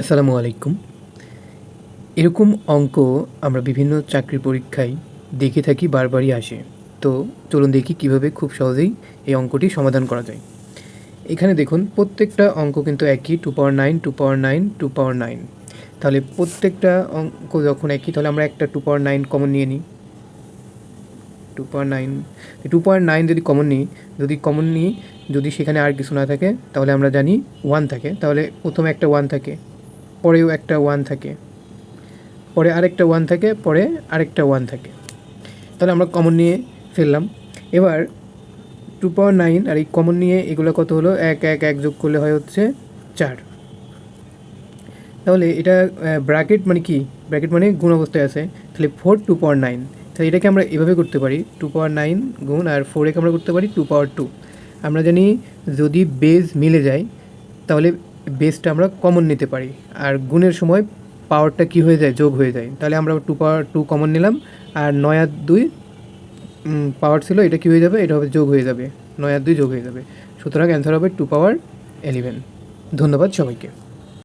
আসসালামু আলাইকুম। এরকম অঙ্ক আমরা বিভিন্ন চাকরির পরীক্ষায় দেখে থাকি, বারবারই আসে। তো চলুন দেখি কীভাবে খুব সহজেই এই অঙ্কটি সমাধান করা যায়। এখানে দেখুন, প্রত্যেকটা অঙ্ক কিন্তু একই two power nine two power nine two power nine তাহলে প্রত্যেকটা অঙ্ক যখন একই, তাহলে আমরা একটা টু পাওয়ার নাইন কমন নিয়ে নিই। Two power nine two power nine যদি কমন নিই, যদি কমন নিই, যদি সেখানে আর কিছু না থাকে, তাহলে আমরা জানি ওয়ান থাকে। তাহলে প্রথমে একটা ওয়ান থাকে। পরেও একটা ওয়ান থাকে। পরে আরেকটা ওয়ান থাকে, পরে আরেকটা ওয়ান থাকে। তাহলে আমরা কমন নিয়ে ফেললাম। এবার টু পাওয়ার নাইন আর এই কমন নিয়ে এগুলো কত হলো? এক এক এক যোগ করলে হয় হচ্ছে চার। তাহলে এটা ব্র্যাকেট মানে কি? ব্র্যাকেট মানে গুণ অবস্থায় আছে। তাহলে ফোর টু পাওয়ার নাইন তাহলে এটাকে আমরা এভাবে করতে পারি। টু পাওয়ার নাইন গুণ আর ফোরেকে আমরা করতে পারি টু পাওয়ার টু আমরা জানি যদি বেজ মিলে যায়, তাহলে বেসটা আমরা কমন নিতে পারি। আর গুণের সময় পাওয়ারটা কি হয়ে যায়? যোগ হয়ে যায়। তাহলে আমরা টু পাওয়ার টু কমন নিলাম। আর নয় আর দুই পাওয়ার ছিল, এটা কি হয়ে যাবে? এটা হবে যোগ হয়ে যাবে। নয় আর দুই যোগ হয়ে যাবে। সুতরাং অ্যান্সার হবে টু পাওয়ার এলিভেন ধন্যবাদ সবাইকে।